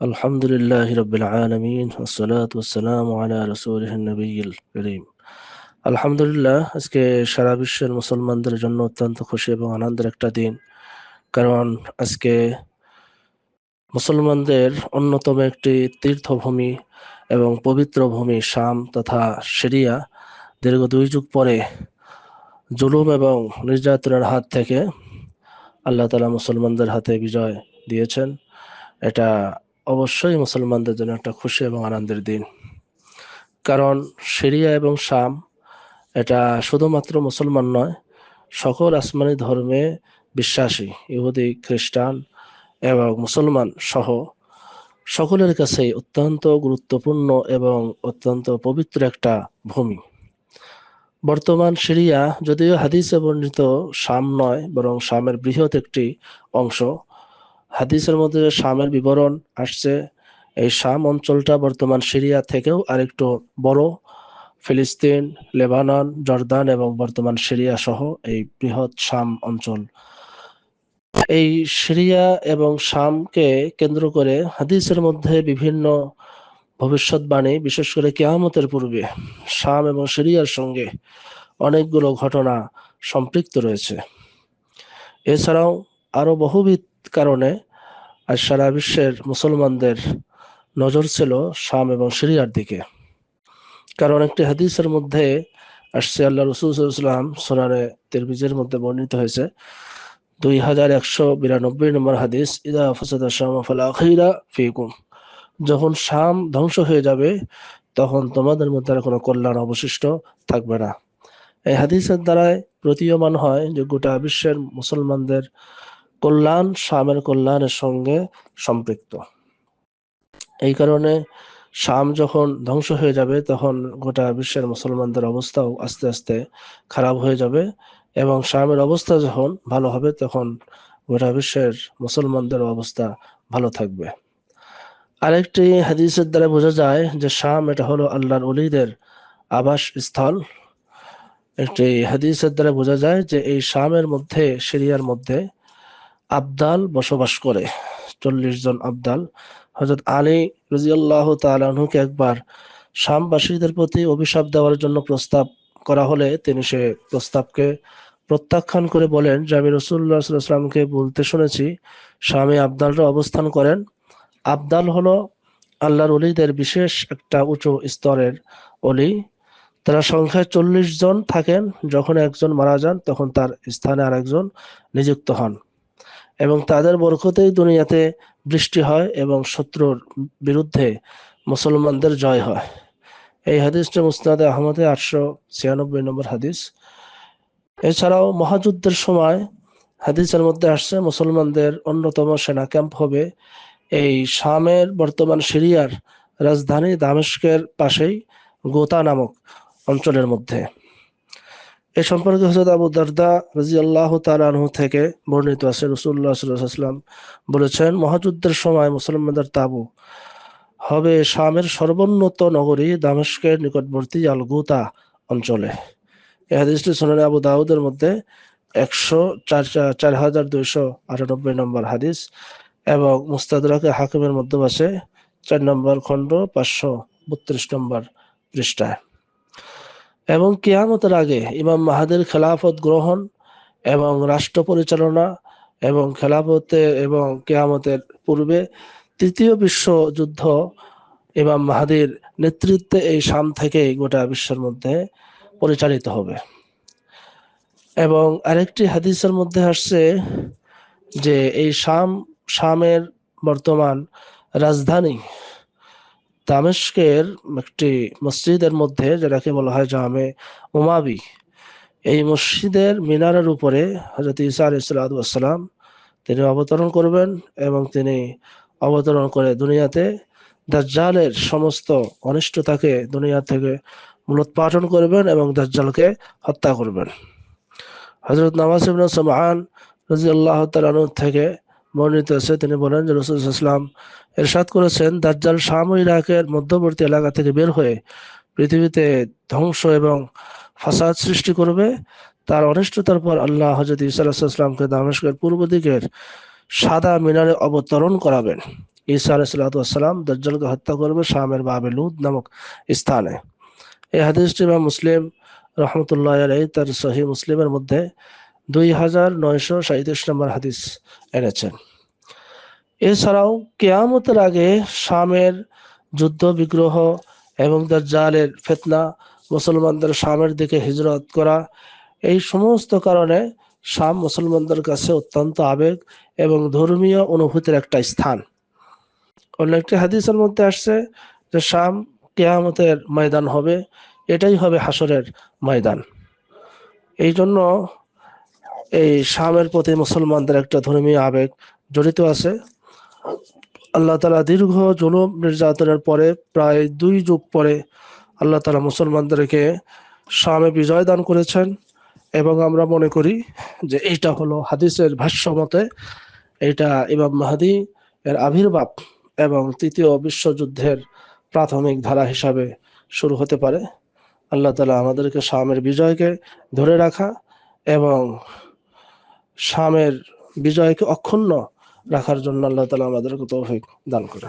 الحمد لله رب العالمين والصلاة والسلام على رسوله النبي الكريم আলহামদুলিল্লাহ আজকে সারা বিশ্বের মুসলমানদের জন্য অত্যন্ত খুশি এবং আনন্দের একটা দিন কারণ আজকে মুসলমানদের অন্যতম একটি তীর্থভূমি এবং পবিত্র ভূমি শাম তথা সিরিয়া দীর্ঘ দুই যুগ পরে জুলুম এবং নির্যাতনের হাত থেকে আল্লাহ তালা মুসলমানদের হাতে বিজয় দিয়েছেন এটা অবশ্যই মুসলমানদের জন্য একটা খুশি এবং আনন্দের দিন। কারণ সিরিয়া এবং শাম এটা শুধুমাত্র মুসলমান নয়, সকল আসমানি ধর্মে বিশ্বাসী, ইহুদি, খ্রিস্টান এবং মুসলমান সহ সকলের কাছে অত্যন্ত গুরুত্বপূর্ণ এবং অত্যন্ত পবিত্র একটা ভূমি। বর্তমান সিরিয়া যদিও হাদিসে বর্ণিত শাম নয়, বরং শামের বৃহৎ একটি অংশ হাদিসের মধ্যে যে শামের বিবরণ আসছে, এই শাম অঞ্চলটা বর্তমান সিরিয়া থেকেও আরেকটু বড়। ফিলিস্তিন, লেবানন, জর্দান এবং বর্তমান সিরিয়া সহ এই বৃহৎ শাম অঞ্চল। এই সিরিয়া এবং শামকে কেন্দ্র করে হাদিসের মধ্যে বিভিন্ন ভবিষ্যৎবাণী, বিশেষ করে কেয়ামতের পূর্বে শাম এবং সিরিয়ার সঙ্গে অনেকগুলো ঘটনা সম্পৃক্ত রয়েছে। এছাড়াও আরও বহুবিধ কারণে আজ সারা বিশ্বের মুসলমানদের নজর ছিল শাম এবং সিরিয়ার দিকে। কারণ একটি হাদিসের মধ্যে আসছে, আল্লাহ রসুলাম সোনারে তিরমিজের মধ্যে বর্ণিত হয়েছে, দুই হাজার একশো বিরানব্বই নম্বর হাদিস, ইদা ফসাদা ফিকুম যখন শাম ধ্বংস হয়ে যাবে, তখন তোমাদের মধ্যে আর কোনো কল্যাণ অবশিষ্ট থাকবে না। এই হাদিসের দ্বারাই প্রতীয়মান হয় যে গোটা বিশ্বের মুসলমানদের কল্যাণ শামের কল্যাণের সঙ্গে সম্পৃক্ত। এই কারণে শাম যখন ধ্বংস হয়ে যাবে, তখন গোটা বিশ্বের মুসলমানদের অবস্থাও আস্তে আস্তে খারাপ হয়ে যাবে এবং শামের অবস্থা যখন ভালো হবে, তখন গোটা বিশ্বের মুসলমানদের অবস্থা ভালো থাকবে। আরেকটি হাদিসের দ্বারা বোঝা যায় যে শাম এটা হলো আল্লাহর অলিদের আবাস স্থল একটি হাদিসের দ্বারা বোঝা যায় যে এই শামের মধ্যে, সিরিয়ার মধ্যে আবদাল বসবাস করে। চল্লিশ জন আবদাল। হজরত আলী রাজিয়াল্লাহ তালুকে একবার শামবাসীদের প্রতি অভিশাপ দেওয়ার জন্য প্রস্তাব করা হলে তিনি সে প্রস্তাবকে প্রত্যাখ্যান করে বলেন, যে আমি রসুল্লাহ সাল্লামকে বলতে শুনেছি, স্বামী আবদালরা অবস্থান করেন। আবদাল হলো আল্লাহর অলিদের বিশেষ একটা উঁচু স্তরের অলি তারা সংখ্যায় চল্লিশ জন থাকেন। যখন একজন মারা যান, তখন তার স্থানে আরেকজন নিযুক্ত হন। এবং তাদের বরকতেই দুনিয়াতে বৃষ্টি হয় এবং শত্রুর বিরুদ্ধে মুসলমানদের জয় হয়। এই হাদিসটা মুস্তাদে আহমদে আটশো ছিয়ানব্বই নম্বর হাদিস। এছাড়াও মহাযুদ্ধের সময় হাদিসের মধ্যে আসছে, মুসলমানদের অন্যতম সেনা ক্যাম্প হবে এই শামের বর্তমান সিরিয়ার রাজধানী দামেস্কের পাশেই গোতা নামক অঞ্চলের মধ্যে। এ সম্পর্কে হজরত আবু দারদা রাজি আল্লাহ তালু থেকে বর্ণিত আছে। রসুল্লাহ সাল্লাম বলেছেন, মহাযুদ্ধের সময় মুসলমানদের তাবু হবে শামের সর্বোন্নত নগরী দামেস্কের নিকটবর্তী আলগুতা অঞ্চলে। এই হাদিসটি শোনেন আবু দাউদের মধ্যে একশো চার হাজার দুইশো আটানব্বই নম্বর হাদিস এবং মুস্তাদরাকে হাকিমের মধ্যে আছে চার নম্বর খণ্ড পাঁচশো বত্রিশ নম্বর পৃষ্ঠায়। এবং কেয়ামতের আগে ইমাম মাহাদের খেলাফত গ্রহণ এবং রাষ্ট্র পরিচালনা এবং খেলাফতে এবং কেয়ামতের পূর্বে তৃতীয় বিশ্বযুদ্ধ ইমাম মাহাদির নেতৃত্বে এই শাম থেকে গোটা বিশ্বের মধ্যে পরিচালিত হবে। এবং আরেকটি হাদিসের মধ্যে আসছে যে এই শাম, শামের বর্তমান রাজধানী দামেস্কের একটি মসজিদের মধ্যে, যেটাকে বলা হয় জামে উমাবি, এই মসজিদের মিনারের উপরে হজরত ইসা আলাইসালাম তিনি অবতরণ করবেন এবং তিনি অবতরণ করে দুনিয়াতে দাজ্জালের সমস্ত অনিষ্টতাকে দুনিয়া থেকে মূলোৎপাটন করবেন এবং দাজ্জালকে হত্যা করবেন। হজরত নওয়াজ ইবনে সামান রাজি আল্লাহ থেকে বর্ণিত আছে। তিনি বলেন যে রসুল ইসলাম এরশাদ করেছেন, দাজ্জাল শাম ইরাকের মধ্যবর্তী এলাকা থেকে বের হয়ে পৃথিবীতে ধ্বংস এবং ফাসাদ সৃষ্টি করবে। তার অনিষ্টতার পর আল্লাহ হজরত ইসালামকে দামেশকের পূর্ব দিকের সাদা মিনারে অবতরণ করাবেন। ঈসা আলাইসালাম দজ্জালকে হত্যা করবে শামের বাবে লুদ নামক স্থানে। এই হাদিসটি বা মুসলিম রহমতুল্লাহ আলাই তার সহি মুসলিমের মধ্যে দুই হাজার নয়শো সাঁত্রিশ নম্বর হাদিস এনেছেন। এছাড়াও কেয়ামতের আগে শামের যুদ্ধ, বিগ্রহ এবং দাজ্জালের ফেতনা, মুসলমানদের শামের দিকে হিজরত করা, এই সমস্ত কারণে শাম মুসলমানদের কাছে অত্যন্ত আবেগ এবং ধর্মীয় অনুভূতির একটা স্থান। অন্য একটি হাদিসের মধ্যে আসছে যে শাম কেয়ামতের ময়দান হবে, এটাই হবে হাসরের ময়দান। এই জন্য এই শামের প্রতি মুসলমানদের একটা ধর্মীয় আবেগ জড়িত আছে। আল্লাহ তালা দীর্ঘ জুলুম নির্যাতনের পরে প্রায় দুই যুগ পরে আল্লাহ তালা মুসলমানদেরকে শামে বিজয় দান করেছেন এবং আমরা মনে করি যে এইটা হলো হাদিসের ভাষ্য মতে এইটা ইমাম মাহাদি এর আবির্ভাব এবং তৃতীয় বিশ্বযুদ্ধের প্রাথমিক ধারা হিসাবে শুরু হতে পারে। আল্লাহ তালা আমাদেরকে শামের বিজয়কে ধরে রাখা এবং শামের বিজয়কে অক্ষুণ্ণ রাখার জন্য আল্লাহ তালা আমাদেরকে তৌফিক দান করে